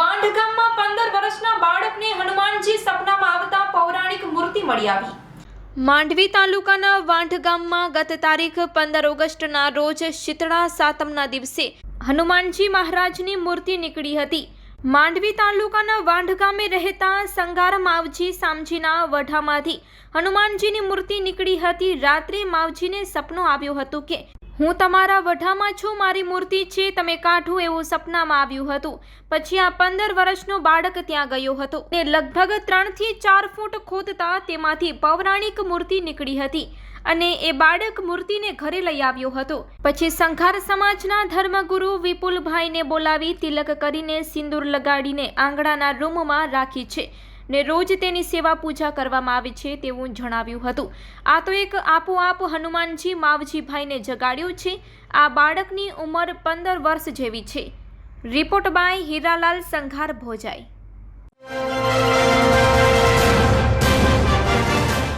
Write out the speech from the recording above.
વાંઢ પંદર વર્ષના બાળકને હનુમાનજી સપનામાં આવતા પૌરાણિક મૂર્તિ મળી આવી. માંડવી તાલુકાના વાંઢ ગત તારીખ પંદર ઓગસ્ટના રોજ શીતળા સાતમના દિવસે હનુમાનજી મહારાજની મૂર્તિ નીકળી હતી. માંડવી તાલુકાના વાંઢ ગામે રહેતા સંગાર માવજી સામજીના વઢામાંથી હનુમાનજીની મૂર્તિ નીકળી હતી. રાત્રે માવજીને સપનો આવ્યો હતો કે હું તમારા વઢામાં છું, મારી મૂર્તિ છે, તમે કાઢો એવું સપનામાં આવ્યું હતું. પછી આ પંદર વર્ષનો બાળક ત્યાં ગયો હતો. ને લગભગ ત્રણથી ચાર ફૂટ ખોદતા તેમાંથી પૌરાણિક મૂર્તિ નીકળી હતી અને એ બાળક મૂર્તિને ઘરે લઈ આવ્યો હતો. પછી સંઘાર સમાજના ધર્મગુરુ વિપુલભાઈને બોલાવી તિલક કરીને સિંદૂર લગાડીને આંગણાના રૂમમાં રાખી છે. ને રોજ તેની સેવા પૂજા કરવામાં આવે છે તેવું જણાવ્યું હતું. આ તો એક આપોઆપ હનુમાનજી માવજીભાઈને જગાડ્યું છે. આ બાળકની ઉંમર પંદર વર્ષ જેવી છે. Report by Hiralal Sanghar Bhojai.